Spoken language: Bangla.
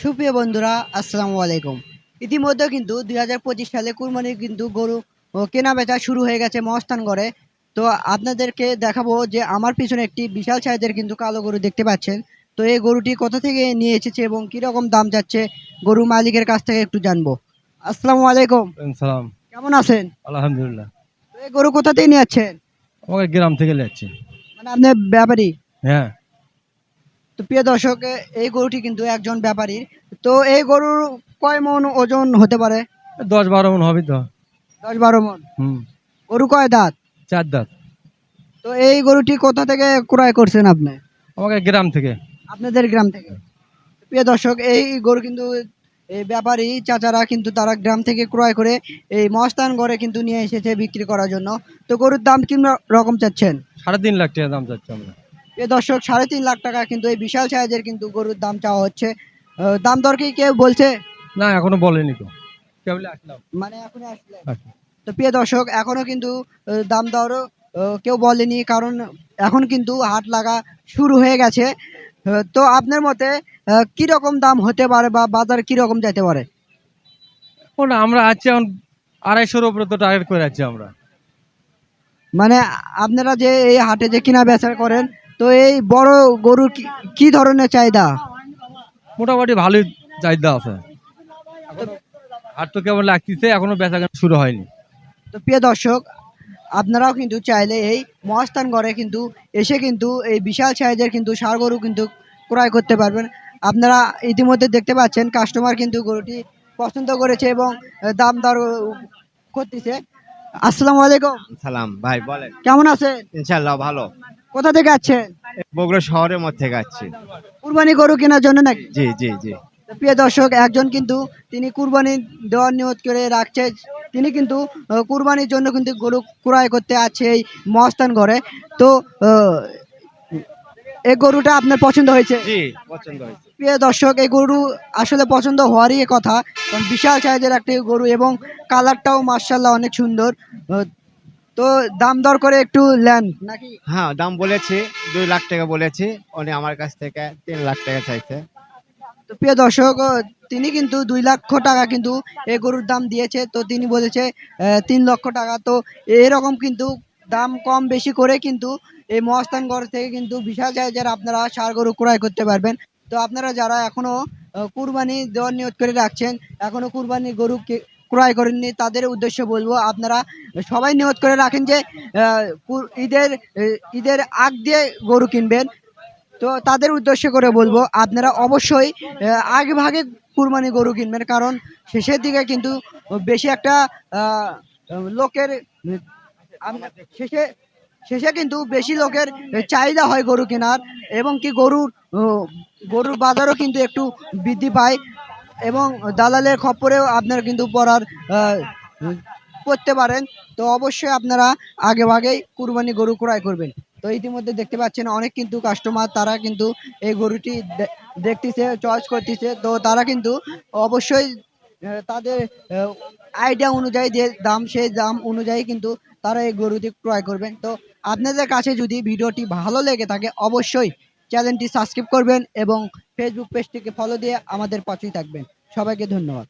সুপ্রিয় বন্ধুরা আসসালামু আলাইকুম। ইতিমধ্যে কিন্তু দুই হাজার পঁচিশ সালে কুরবানি কিন্তু গরু কেনা বেচা শুরু হয়ে গেছে মহস্থান করে তো আপনাদেরকে দেখাবো যে আমার পিছনে একটি বিশাল সাইজের কিন্তু কালো গরু দেখতে পাচ্ছেন। তো এই গরুটি কোথা থেকে নিয়ে এসেছে এবং কীরকম দাম যাচ্ছে গরু মালিকের কাছ থেকে একটু জানব। আসসালামু আলাইকুম। সালাম। কেমন আছেন? আলহামদুলিল্লাহ। তো এই গরু কোথা থেকে নিয়ে যাচ্ছেন? আমাকে গ্রাম থেকে যাচ্ছি। মানে আপনার ব্যাপারী? হ্যাঁ। তো প্রিয় দর্শক এই গরুটি কিন্তু একজন ব্যাপারী তো এই গরুর কয় মন ওজন হতে পারে? দশ বারো মন হবে তো। দশ বারো মন। হুম। গরু কয় দাঁত? চার দাঁত। তো এই গরুটি কোথা থেকে ক্রয় করছেন আপনি? আমাকে গ্রাম থেকে। আপনাদের গ্রাম থেকে। প্রিয় দর্শক এই গরু কিন্তু এই ব্যাপারী চাচারা কিন্তু তারা গ্রাম থেকে ক্রয় করে এই মস্তান গড়ে কিন্তু নিয়ে এসেছে বিক্রি করার জন্য। তো গরুর দাম কি রকম চাচ্ছেন? সাড়ে তিন লাখ টাকা দাম চাচ্ছি আমরা। প্রিয় দর্শক সাড়ে তিন লাখ টাকা কিন্তু এই বিশাল সাইজের কিন্তু গরুর দাম চাওয়া হচ্ছে। দাম দর কি কেউ বলছে? না এখনও বলেনি তো। কেবল আসলাম মানে এখন আসলে। আচ্ছা। তো প্রিয় দর্শক এখনও কিন্তু দাম দরও কেউ বলেনি কারণ এখন কিন্তু হাট লাগা শুরু হয়ে গেছে। তো আপনার মতে আহ, কি রকম দাম হতে পারে বা বাজার কি রকম যেতে পারে? ওটা আমরা আছি এখন আড়াইশোর উপরে তো টার্গেট করে আছি আমরা। মানে আপনারা যে এই হাটে যে কিনা বেচা করেন তো এই বড় গরুর কি- কি ধরনের চাহিদা? মোটামুটি ভালোই চাহিদা আছে। হাট তো কেবল লাগতেছে এখনও বেচা কেনা শুরু হয়নি। তো প্রিয় দর্শক আপনারাও কিন্তু চাইলে এই মহাস্থান ঘরে কিন্তু এসে কিন্তু এই বিশাল সাইজের কিন্তু ষাঁড় গরু কিন্তু ক্রয় করতে পারবেন। আপনারা ইতিমধ্যে দেখতে পাচ্ছেন কাস্টমার কিন্তু গরুটি পছন্দ করেছে এবং আহ, দাম দর করতেছে। আসসালামু আলাইকুম। সালাম ভাই বলেন। কেমন আছেন? ইনশাল্লাহ ভালো। কোথা থেকে আছেন? বগুড়া শহরের মধ্যে যাচ্ছি কুরবানি গরু কেনার জন্য নাকি? জি জি জি। প্রিয় দর্শক একজন কিন্তু তিনি কুরবানি দেওয়ার নিয়ত করে রাখছে। তিনি কিন্তু কুরবানির জন্য কিন্তু গরু ক্রয় করতে আছে এই মহাস্থান ঘরে। তো এই গরুটা আপনার পছন্দ হয়েছে? জি পছন্দ হয়েছে। প্রিয় দর্শক এই গরু আসলে পছন্দ হওয়ারই কথা। কারণ বিশাল সাইজের একটি গরু এবং কালারটাও মার্শাল্লাহ অনেক সুন্দর। তো দাম দর করে একটু নেন। নাকি? হ্যাঁ দাম বলেছি দুই লাখ টাকা বলেছি উনি আমার কাছ থেকে তিন লাখ টাকা চাইছে। তো প্রিয় দর্শক তিনি কিন্তু দুই লক্ষ টাকা কিন্তু এই গরুর দাম দিয়েছে। তো তিনি বলেছে তিন লক্ষ টাকা। তো এরকম কিন্তু দাম কম বেশি করে কিন্তু এই মহাস্থানগড় থেকে কিন্তু বিশাল সাইজের আপনারা সার গরু ক্রয় করতে পারবেন। তো আপনারা যারা এখনও কুরবানি দেওয়ার নিয়ত করে রাখছেন এখনও কুরবানি গরু ক্রয় করেননি, তাদের উদ্দেশ্যে বলব আপনারা সবাই নিয়ত করে রাখেন যে ঈদের ঈদের আগ দিয়ে গরু কিনবেন। তো তাদের উদ্দেশ্য করে বলব, আপনারা অবশ্যই আগে ভাগে কুরবানি গরু কিনবেন, কারণ শেষের দিকে কিন্তু বেশি একটা লোকের শেষে শেষে কিন্তু বেশি লোকের চাহিদা হয় গরু কেনার এবং কি গরুর গরুর বাজারও কিন্তু একটু বৃদ্ধি পায়। এবং দালালের খপ্পরেও আপনারা কিন্তু পড়ার করতে পারেন। তো অবশ্যই আপনারা আগে ভাগেই কুরবানি গরু ক্রয় করবেন। তো ইতিমধ্যে দেখতে পাচ্ছেন অনেক কিন্তু কাস্টমার তারা কিন্তু এই গরুটি দেখতেছে চয়েস করতেছে। তো তারা কিন্তু অবশ্যই তাদের আইডিয়া অনুযায়ী যে দাম, সেই দাম অনুযায়ী কিন্তু তারা এই গরুটি ক্রয় করবেন। তো আপনাদের কাছে যদি ভিডিওটি ভালো লেগে থাকে, অবশ্যই চ্যানেলটি সাবস্ক্রাইব করবেন এবং ফেসবুক পেজটিকে ফলো দিয়ে আমাদের পাশেই থাকবেন। সবাইকে ধন্যবাদ।